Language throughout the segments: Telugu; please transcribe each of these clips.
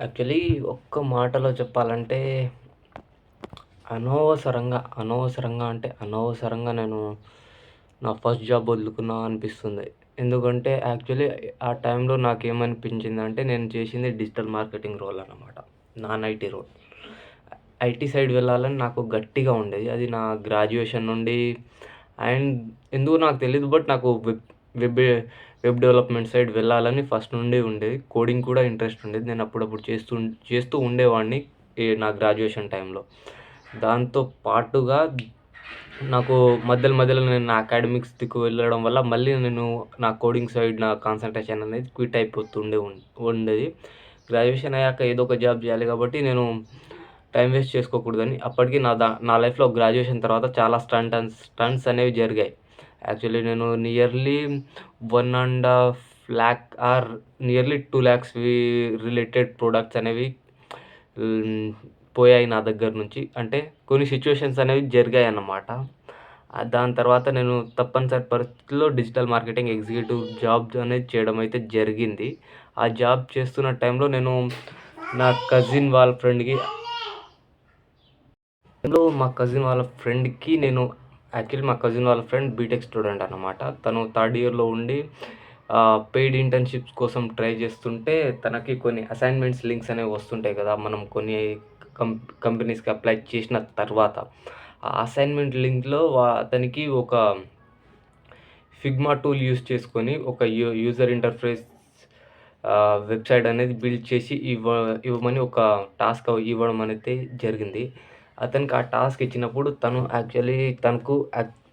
యాక్చువల్లీ ఒక్క మాటలో చెప్పాలంటే అనవసరంగా, అనవసరంగా అంటే అనవసరంగా నేను నా ఫస్ట్ జాబ్ వదులుకున్నా అనిపిస్తుంది. ఎందుకంటే యాక్చువల్లీ ఆ టైంలో నాకేమనిపించిందంటే నేను చేసింది డిజిటల్ మార్కెటింగ్ రోల్ అన్నమాట. Non IT role. IT side వెళ్ళాలని నాకు గట్టిగా ఉండేది. అది నా గ్రాడ్యుయేషన్ నుండి అండ్ ఎందుకు నాకు తెలియదు బట్ నాకు web web web development side వెళ్ళాలని ఫస్ట్ నుండి ఉండేది. కోడింగ్ కూడా ఇంట్రెస్ట్ ఉండేది. నేను అప్పుడప్పుడు చేస్తూ చేస్తూ ఉండేవాడిని. నా గ్రాడ్యుయేషన్ టైంలో. దాంతో పాటుగా నాకు మధ్యలో మధ్యలో నేను నా అకాడమిక్స్ దిక్కు వెళ్ళడం వల్ల మళ్ళీ నేను నా కోడింగ్ సైడ్ నా కాన్సన్ట్రేషన్ అనేది క్విట్ అయిపోతుండే ఉం ఉండేది. గ్రాడ్యుయేషన్ అయ్యాక ఏదో ఒక జాబ్ చేయాలి కాబట్టి నేను టైం వేస్ట్ చేసుకోకూడదని అప్పటికి నా దా నా లైఫ్‌లో గ్రాడ్యుయేషన్ తర్వాత చాలా స్టంట్ అండ్ స్టంట్స్ అనేవి జరిగాయి. యాక్చువల్లీ నేను nearly one and half lakh or nearly 2 లాక్స్‌వి రిలేటెడ్ ప్రోడక్ట్స్ అనేవి పోయాయి నా దగ్గర నుంచి. అంటే కొన్ని సిచ్యువేషన్స్ అనేవి జరిగాయి అన్నమాట దాని తర్వాత నేను తప్పనిసరి పరిస్థితుల్లో డిజిటల్ మార్కెటింగ్ ఎగ్జిక్యూటివ్ జాబ్ అనేది చేయడం అయితే జరిగింది. ఆ జాబ్ చేస్తున్న టైంలో నేను నా కజిన్ వాళ్ళ ఫ్రెండ్‌కి మా కజిన్ వాళ్ళ ఫ్రెండ్‌కి నేను యాక్చువల్లీ మా కజిన్ వాళ్ళ ఫ్రెండ్ బీటెక్ స్టూడెంట్ అనమాట తను థర్డ్ ఇయర్‌లో ఉండి పెయిడ్ ఇంటర్న్‌షిప్స్ కోసం ట్రై చేస్తుంటే తనకి కొన్ని అసైన్‌మెంట్స్ లింక్స్ అనేవి వస్తుంటాయి కదా! మనం కొన్ని కం కంపెనీస్‌కి అప్లై చేసిన తర్వాత. ఆ అసైన్‌మెంట్ లింక్‌లో అతనికి ఒక ఫిగ్మా టూల్ యూజ్ చేసుకొని ఒక యూ యూజర్ ఇంటర్ఫేస్ వెబ్‌సైట్ అనేది బిల్డ్ చేసి ఇవ్వ ఇవ్వమని ఒక టాస్క్ ఇవ్వడం అనేది జరిగింది. అతనికి ఆ టాస్క్ ఇచ్చినప్పుడు తను యాక్చువల్లీ తనకు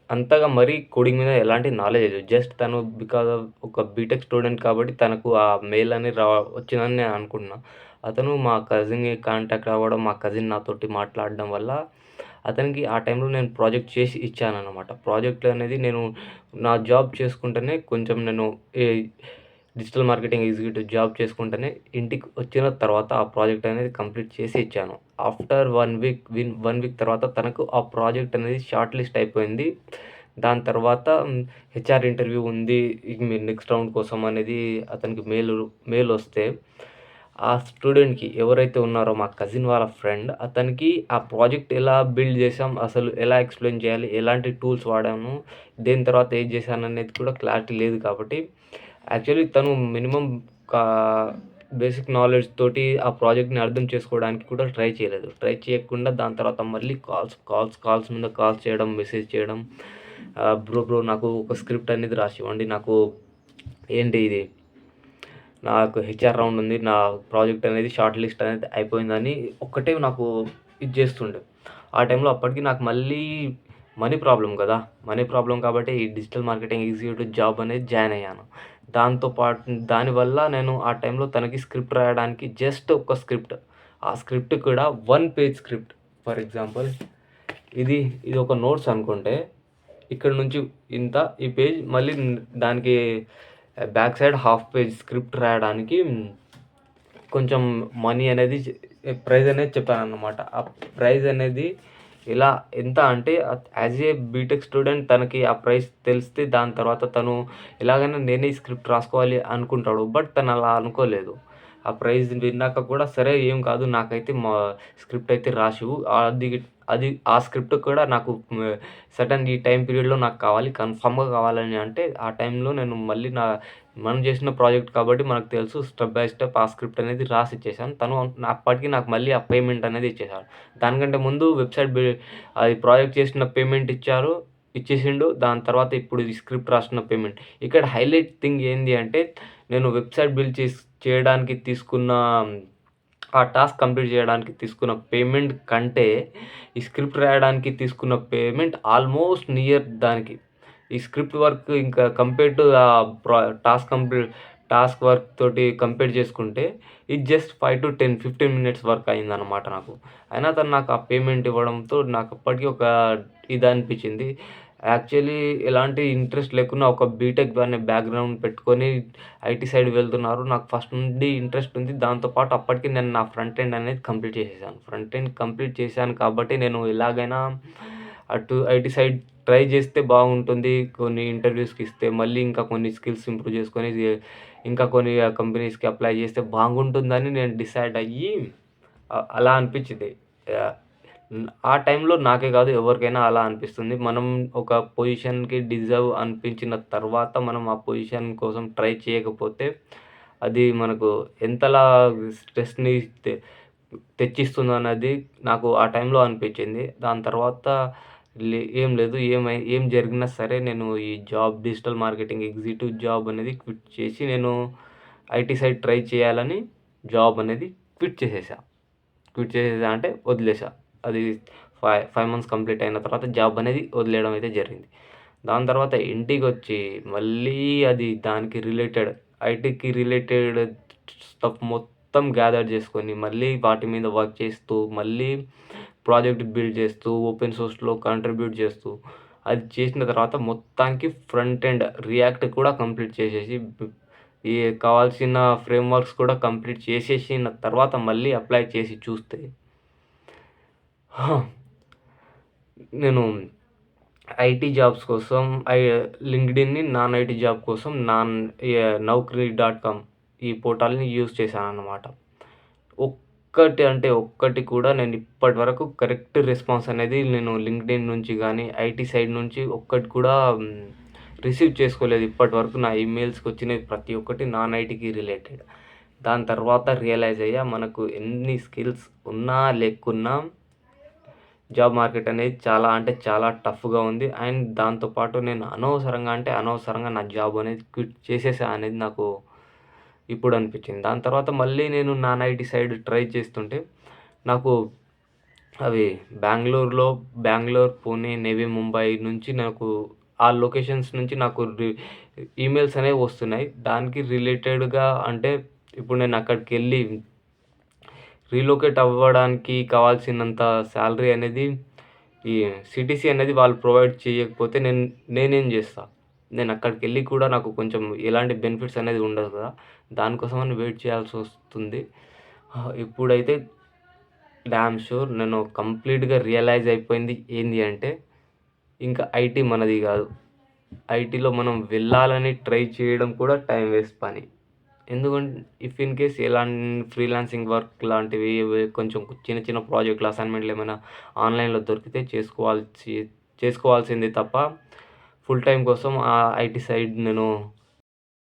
అంతగా మరీ కోడింగ్ మీద ఎలాంటి నాలెడ్జ్ లేదు. జస్ట్ తను బికాస్ ఆఫ్ ఒక బీటెక్ స్టూడెంట్ కాబట్టి తనకు ఆ మెయిల్ అనేది రా వచ్చిందని నేను అనుకుంటున్నా. అతను మా కజిన్ కాంటాక్ట్ అవ్వడం, మా కజిన్ నాతోటి మాట్లాడడం వల్ల అతనికి ఆ టైంలో నేను ప్రాజెక్ట్ చేసి ఇచ్చాను అనమాట ప్రాజెక్ట్ అనేది నేను నా జాబ్ చేసుకుంటేనే కొంచెం నేను డిజిటల్ మార్కెటింగ్ ఎగ్జిక్యూటివ్ జాబ్ చేసుకుంటూనే ఇంటికి వచ్చిన తర్వాత ఆ ప్రాజెక్ట్ అనేది కంప్లీట్ చేసి ఇచ్చాను. After one week win one week తర్వాత తనకు ఆ ప్రాజెక్ట్ అనేది షార్ట్ లిస్ట్ అయిపోయింది. దాని తర్వాత హెచ్ఆర్ ఇంటర్వ్యూ ఉంది. మీరు నెక్స్ట్ రౌండ్ కోసం అనేది అతనికి మెయిల్ మెయిల్ వస్తే ఆ స్టూడెంట్‌కి ఎవరైతే ఉన్నారో మా కజిన్ వాళ్ళ ఫ్రెండ్ అతనికి ఆ ప్రాజెక్ట్ ఎలా బిల్డ్ చేసాం, అసలు ఎలా ఎక్స్‌ప్లెయిన్ చేయాలి, ఎలాంటి టూల్స్ వాడాము, దేని తర్వాత ఏది చేశాననేది కూడా క్లారిటీ లేదు కాబట్టి యాక్చువల్లీ తను మినిమమ్ బేసిక్ నాలెడ్జ్ తోటి ఆ ప్రాజెక్ట్‌ని అర్థం చేసుకోవడానికి కూడా ట్రై చేయలేదు. ట్రై చేయకుండా దాని తర్వాత మళ్ళీ కాల్స్, కాల్స్, కాల్స్ మీద కాల్స్ చేయడం, మెసేజ్ చేయడం. బ్రో బ్రో నాకు ఒక స్క్రిప్ట్ అనేది రాసి ఇవ్వండి నాకు ఏంటి ఇది నాకు హెచ్ఆర్ రౌండ్ ఉంది. నా ప్రాజెక్ట్ అనేది షార్ట్ లిస్ట్ అనేది అయిపోయిందని ఒక్కటే నాకు ఇది చేస్తుండే. ఆ టైంలో అప్పటికి నాకు మళ్ళీ మనీ ప్రాబ్లం కదా! మనీ ప్రాబ్లం కాబట్టి ఈ డిజిటల్ మార్కెటింగ్ ఎగ్జిక్యూటివ్ జాబ్ అనేది జాయిన్ అయ్యాను. దాంతో పాటు దానివల్ల నేను ఆ టైంలో తనకి స్క్రిప్ట్ రాయడానికి జస్ట్ ఒక స్క్రిప్ట్. ఆ స్క్రిప్ట్ కూడా one page script. For example ఇది ఇది ఒక నోట్స్ అనుకుంటే ఇక్కడ నుంచి ఇంత ఈ పేజ్ మళ్ళీ దానికి back side half page script రాయడానికి కొంచెం మనీ అనేది ప్రైజ్ అనేది చెప్పాను అనమాట ఆ ప్రైజ్ అనేది ఇలా ఎంత అంటే యాజ్ ఏ బీటెక్ స్టూడెంట్ తనకి ఆ ప్రైస్ తెలిస్తే దాని తర్వాత తను ఎలాగైనా నేనే స్క్రిప్ట్ రాసుకోవాలి అనుకుంటాడు. బట్ తను అలా అనుకోలేదు. ఆ ప్రైజ్ విన్నాక కూడా సరే ఏం కాదు నాకైతే మా స్క్రిప్ట్ అయితే రాసివు అది అది ఆ స్క్రిప్ట్ కూడా నాకు సడన్ ఈ టైం పీరియడ్‌లో నాకు కావాలి. కన్ఫర్మ్‌గా కావాలని అంటే ఆ టైంలో నేను మళ్ళీ నా మనం చేసిన ప్రాజెక్ట్ కాబట్టి మనకు తెలుసు స్టెప్ బై స్టెప్ ఆ స్క్రిప్ట్ అనేది రాసి ఇచ్చేసాను. తను అప్పటికి నాకు మళ్ళీ ఆ పేమెంట్ అనేది ఇచ్చేసాడు. దానికంటే ముందు వెబ్‌సైట్ అది ప్రాజెక్ట్ చేసిన పేమెంట్ ఇచ్చారు. ఇచ్చేసిండు. దాని తర్వాత ఇప్పుడు ఈ స్క్రిప్ట్ రాసిన పేమెంట్. ఇక్కడ హైలైట్ థింగ్ ఏంది అంటే నేను వెబ్‌సైట్ బిల్డ్ చేసి చేయడానికి తీసుకున్న ఆ టాస్క్ కంప్లీట్ చేయడానికి తీసుకున్న పేమెంట్ కంటే ఈ స్క్రిప్ట్ రాయడానికి తీసుకున్న పేమెంట్ ఆల్మోస్ట్ నియర్ దానికి. ఈ స్క్రిప్ట్ వర్క్ ఇంకా compare to task complete task work తోటి కంపేర్ చేసుకుంటే ఇది జస్ట్ 5-10, 15 మినిట్స్ వర్క్ అయిందన్నమాట నాకు. అయినా తను నాకు ఆ పేమెంట్ ఇవ్వడంతో నాకు అప్పటికీ ఒక ఇది అనిపించింది. యాక్చువల్లీ ఎలాంటి ఇంట్రెస్ట్ లేకున్నా ఒక బీటెక్ అనే బ్యాక్‌గ్రౌండ్ పెట్టుకొని ఐటీ సైడ్ వెళ్తున్నారు. నాకు ఫస్ట్ నుండి ఇంట్రెస్ట్ ఉంది. దాంతో పాటు అప్పటికి నేను నా ఫ్రంట్ ఎండ్ అనేది కంప్లీట్ చేసేసాను. ఫ్రంట్ ఎండ్ కంప్లీట్ చేశాను కాబట్టి నేను ఎలాగైనా అటు ఐటీ సైడ్ ట్రై చేస్తే బాగుంటుంది. కొన్ని ఇంటర్వ్యూస్‌కి ఇస్తే మళ్ళీ ఇంకా కొన్ని స్కిల్స్ ఇంప్రూవ్ చేసుకొని ఇంకా కొన్ని కంపెనీస్‌కి అప్లై చేస్తే బాగుంటుందని నేను డిసైడ్ అయ్యి అలా అనిపించింది. ఆ టైంలో నాకే కాదు ఎవరికైనా అలా అనిపిస్తుంది. మనం ఒక పొజిషన్‌కి డిజర్వ్ అనిపించిన తర్వాత మనం ఆ పొజిషన్ కోసం ట్రై చేయకపోతే అది మనకు ఎంతలా స్ట్రెస్‌ని తెచ్చిస్తుంది అన్నది నాకు ఆ టైంలో అనిపించింది. దాని తర్వాత లే ఏం లేదు ఏమై ఏం జరిగినా సరే నేను ఈ job digital marketing executive job అనేది క్విట్ చేసి నేను ఐటీ సైడ్ ట్రై చేయాలని జాబ్ అనేది క్విట్ చేసేసా. క్విట్ చేసేసా అంటే వదిలేసా. అది ఫైవ్ ఫైవ్ మంత్స్ కంప్లీట్ అయిన తర్వాత జాబ్ అనేది వదిలేయడం అయితే జరిగింది. దాని తర్వాత ఇంటికి వచ్చి మళ్ళీ అది దానికి రిలేటెడ్ ఐటీకి రిలేటెడ్ స్టఫ్ మొత్తం గ్యాదర్ చేసుకొని మళ్ళీ వాటి మీద వర్క్ చేస్తూ మళ్ళీ ప్రాజెక్ట్ బిల్డ్ చేస్తూ ఓపెన్ సోర్స్‌లో కంట్రిబ్యూట్ చేస్తూ అది చేసిన తర్వాత మొత్తానికి ఫ్రంట్ ఎండ్ రియాక్ట్ కూడా కంప్లీట్ చేసేసి ఈ కావాల్సిన ఫ్రేమ్‌వర్క్స్ కూడా కంప్లీట్ చేసేసిన తర్వాత మళ్ళీ అప్లై చేసి చూస్తే నేను ఐటీ జాబ్స్ కోసం ఐ లింక్డ్ఇన్‌ని నాన్ ఐటీ జాబ్ కోసం non ah, Naukri dot com ఈ పోర్టల్‌ని యూజ్ చేశాను అన్నమాట ఒక్కటి అంటే ఒక్కటి కూడా నేను ఇప్పటి వరకు కరెక్ట్ రెస్పాన్స్ అనేది నేను లింక్డ్ఇన్ నుంచి కానీ ఐటీ సైడ్ నుంచి ఒక్కటి కూడా రిసీవ్ చేసుకోలేదు ఇప్పటి వరకు నా ఈమెయిల్స్‌కి వచ్చినవి ప్రతి ఒక్కటి నాన్ ఐటీకి రిలేటెడ్. దాని తర్వాత రియలైజ్ అయ్యా మనకు ఎన్ని స్కిల్స్ ఉన్నా లేకున్నా జాబ్ మార్కెట్ అనేది చాలా అంటే చాలా టఫ్‌గా ఉంది. అండ్ దాంతో పాటు నేను అనవసరంగా అంటే అనవసరంగా నా జాబ్ అనేది క్విట్ చేసేసా అనేది నాకు ఇప్పుడు అనిపించింది. దాని తర్వాత మళ్ళీ నేను నాన్ ఐటీ సైడ్ ట్రై చేస్తుంటే నాకు అవి బెంగళూరులో బెంగళూరు పూణే నేవీ ముంబై నుంచి నాకు ఆ లొకేషన్స్ నుంచి నాకు రి ఈమెయిల్స్ అనేవి వస్తున్నాయి. దానికి రిలేటెడ్‌గా అంటే ఇప్పుడు నేను అక్కడికి వెళ్ళి రీలొకేట్ అవ్వడానికి కావాల్సినంత శాలరీ అనేది ఈ సిటీసీ అనేది వాళ్ళు ప్రొవైడ్ చేయకపోతే నేను నేనేం చేస్తా? నేను అక్కడికి వెళ్ళి కూడా నాకు కొంచెం ఎలాంటి బెనిఫిట్స్ అనేది ఉండదు కదా! దానికోసమని వెయిట్ చేయాల్సి వస్తుంది ఇప్పుడైతే డ్యామ్ షూర్ నేను కంప్లీట్‌గా రియలైజ్ అయిపోయింది ఏంటి అంటే ఇంకా ఐటీ మనది కాదు. ఐటీలో మనం వెళ్ళాలని ట్రై చేయడం కూడా టైం వేస్ట్ పని. ఎందుకంటే ఇఫ్ ఇన్ కేస్ ఎలాంటి ఫ్రీలాన్సింగ్ వర్క్ లాంటివి కొంచెం చిన్న చిన్న ప్రాజెక్ట్‌లు అసైన్‌మెంట్‌లు ఏమైనా ఆన్‌లైన్‌లో దొరికితే చేసుకోవాల్సి చేసుకోవాల్సిందే తప్ప ఫుల్ టైం కోసం ఆ ఐటీ సైడ్ నేను